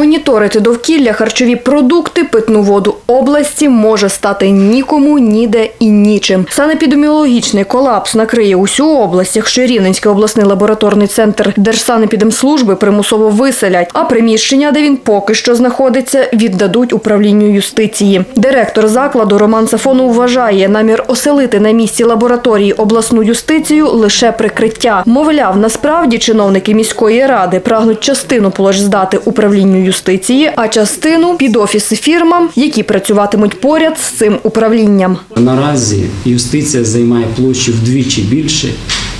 Моніторити довкілля, харчові продукти, питну воду області може стати нікому, ніде і нічим. Санепідеміологічний колапс накриє усю область, якщо Рівненський обласний лабораторний центр Держсанепідемслужби примусово виселять, а приміщення, де він поки що знаходиться, віддадуть управлінню юстиції. Директор закладу Роман Сафонов вважає, намір оселити на місці лабораторії обласну юстицію лише прикриття. Мовляв, насправді чиновники міської ради прагнуть частину площ здати управлінню юстиції, а частину під офіси фірмам, які працюватимуть поряд з цим управлінням. Наразі юстиція займає площу вдвічі більше,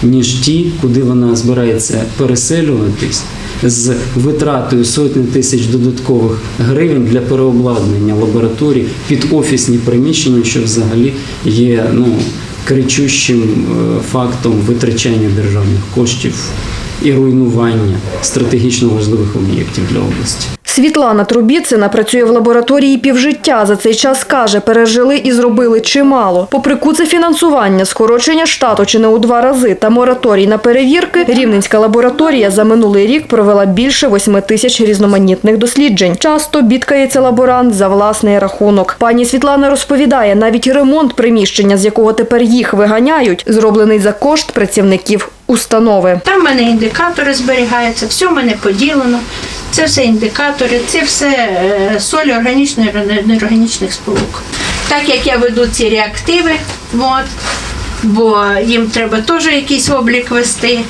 ніж ті, куди вона збирається переселюватись з витратою сотні тисяч додаткових гривень для переобладнання лабораторій під офісні приміщення, що взагалі є ну, кричущим е, фактом витрачання державних коштів і руйнування стратегічно важливих об'єктів для області. Світлана Трубіцина працює в лабораторії півжиття. За цей час каже, пережили і зробили чимало. Попри куце фінансування, скорочення штату чи не у два рази та мораторій на перевірки, Рівненська лабораторія за минулий рік провела більше восьми тисяч різноманітних досліджень. Часто бідкається лаборант за власний рахунок. Пані Світлана розповідає, навіть ремонт приміщення, з якого тепер їх виганяють, зроблений за кошт працівників установи. Там в мене індикатори зберігаються, все в мене поділено. Це все індикатори, це все е, солі органічних і неорганічних сполук. Так як я веду ці реактиви, от, бо їм треба теж якийсь облік вести.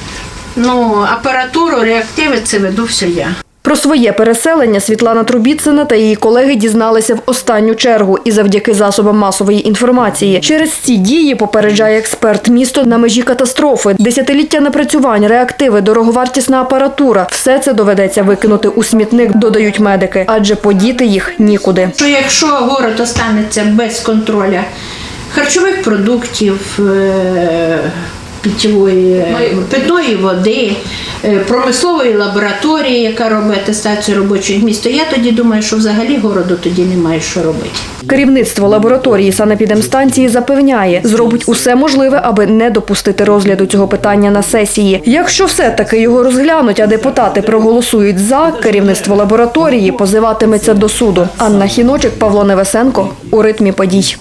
Ну, апаратуру, реактиви це веду все я. Про своє переселення Світлана Трубіцина та її колеги дізналися в останню чергу і завдяки засобам масової інформації. Через ці дії попереджає експерт місто на межі катастрофи. Десятиліття напрацювань, реактиви, дороговартісна апаратура. Все це доведеться викинути у смітник, додають медики, адже подіти їх нікуди. Що якщо город останеться без контроля харчових продуктів, е, питьової, питної води, е, промислової лабораторії, яка робить атестацію робочих місць, то я тоді думаю, що взагалі городу тоді немає що робити. Керівництво лабораторії санепідемстанції запевняє, зробить усе можливе, аби не допустити розгляду цього питання на сесії. Якщо все-таки його розглянуть, а депутати проголосують за, керівництво лабораторії позиватиметься до суду. Анна Хіночик, Павло Невесенко у ритмі подій.